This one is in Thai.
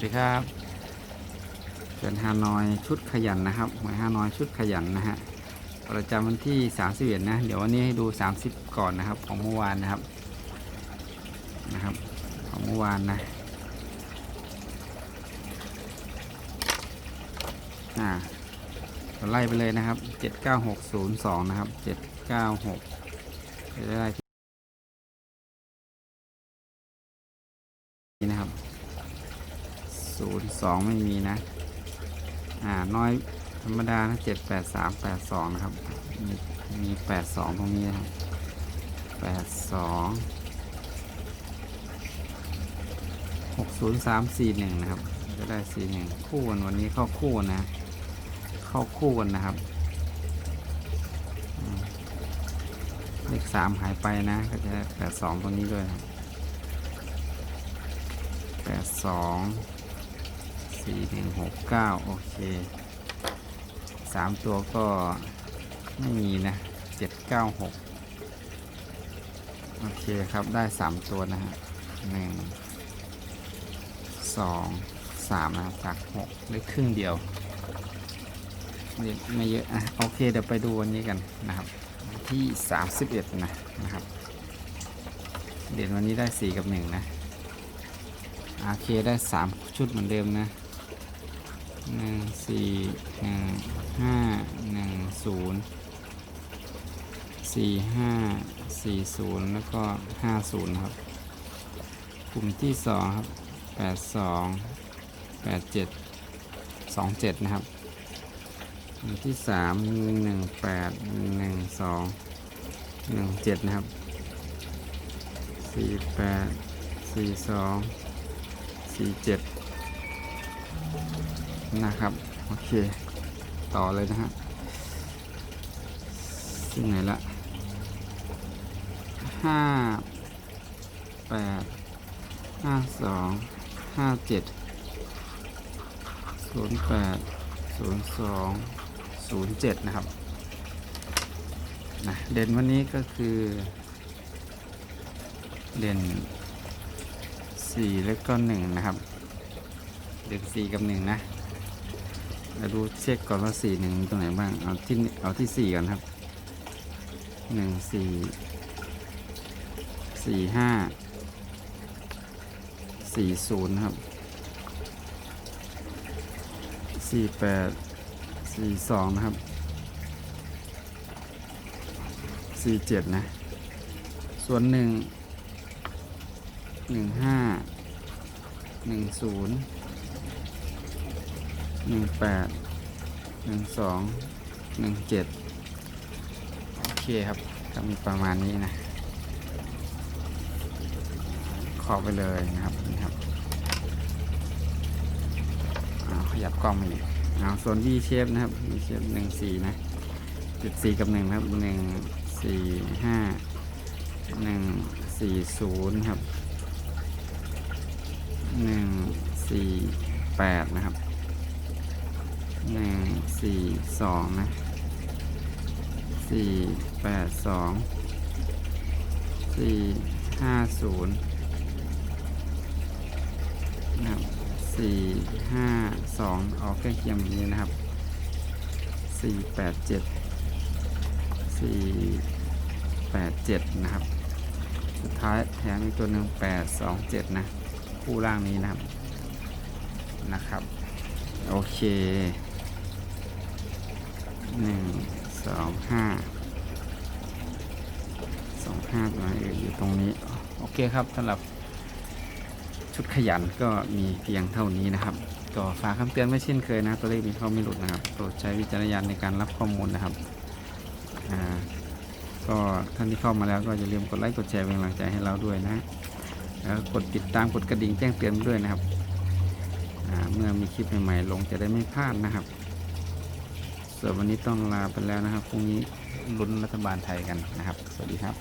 วัสดีครับเป็นฮานอยชุดขยันนะครับหวยฮานอยชุดขยันนะฮะประจำวันที่31นะ เดี๋ยววันนี้ให้ดู 30 ก่อนนะครับ ของเมื่อวานนะครับนะครับ ของเมื่อวานนะอ่าเราไล่ไปเลยนะครับ 79602 นะครับ 796จะได้ที่นะครับ ศูนย์สองไม่มีนะ อ่า น้อยธรรมดานะเจ็ดแปดสามแปดสองนะครับ มีมีแปดสองตรงนี้นะครับแปดสองหกศูนย์สามสี่หนึ่งนะครับจะได้สี่หนึ่งคู่กันวันนี้เข้าคู่กันนะ เข้าคู่กันนะครับเลขสามหายไปนะ ก็จะได้แปดสองตรงนี้ด้วยนะครับแปดสอง สี่หนึ่งหกเก้าโอเคสามตัวก็ไม่มีนะเจ็ดเก้าหกโอเคครับได้สามตัวนะฮะหนึ่งสองสามนะจากหกเลือครึ่งเดียวไม่เยอะอะโอเคเดี๋ยวไปดูวันนี้กันนะครับ ที่สามสิบเอ็ดนะนะครับ เด่นวันนี้ได้สี่กับหนึ่งนะ โอเคได้สามชุดเหมือนเดิมนะ หนึ่งสี่หนึ่งห้าหนึ่งศูนย์สี่ห้าสี่ศูนย์แล้วก็ห้าศูนย์ครับ กลุ่มที่สองครับแปดสองแปดเจ็ดสองเจ็ดนะครับกลุ่มที่สามหนึ่งแปดหนึ่งสองหนึ่งเจ็ดนะครับสี่แปดสี่สองสี่เจ็ด นะครับ โอเค ต่อเลยนะฮะที่ไหนละห้าแปดห้าสองห้าเจ็ดศูนย์แปดศูนย์สองศูนย์เจ็ดนะครับนะเด่นวันนี้ก็คือ เด่นสี่แล้วก็หนึ่งนะครับ เด่นสี่กับหนึ่งนะ เราดูเช็คก่อนว่าสี่หนึ่งตรงไหนบ้างเอาที่เอาที่สี่ก่อนครับหนึ่งสี่สี่ห้าสี่ศูนย์ครับสี่แปดสี่สองนะครับสี่เจ็ดนะ ส่วนหนึ่งหนึ่งห้าหนึ่งศูนย์ หนึ่งแปดหนึ่งสองหนึ่งเจ็ดโอเคครับก็มีประมาณนี้นะขอไปเลยนะครับนี่ครับเอาขยับกล้องมาอีกเอาส่วน V shape นะครับ V shape หนึ่งสี่นะจุดสี่กับหนึ่งครับหนึ่งสี่ห้าหนึ่งสี่ศูนย์ครับหนึ่งสี่แปดนะครับ หนึ่งสี่สองนะสี่แปดสองสี่ห้าศูนย์นะครับสี่ห้าสองออกใกล้เคียงนี้นะครับสี่แปดเจ็ดสี่แปดเจ็ดนะครับ สุดท้ายแถมอีกตัวหนึ่งแปดสองเจ็ดนะ คู่ล่างนี้นะครับนะครับ โอเค หนึ่งสองห้าสองห้าตัวอื่นอยู่ตรงนี้ โอเคครับสำหรับชุดขยันก็มีเพียงเท่านี้นะครับ ก็ฝากคำเตือนไม่เช่นเคยนะ ตัวเลขมีข้าไม่หลุดนะครับ โปรดใช้วิจารณญาณในการรับข้อมูลนะครับอ่าก็ท่านที่เข้ามาแล้วก็อย่าลืมกดไลค์กดแชร์เป็นกำลังใจให้เราด้วยนะแล้วกดติดตามกดกระดิ่งแจ้งเตือนด้วยนะครับเมื่อมีคลิปใหม่ๆลงจะได้ไม่พลาดนะครับ ส่วนวันนี้ต้องลาไปแล้วนะครับพรุ่งนี้ลุ้นรัฐบาลไทยกันนะครับ สวัสดีครับ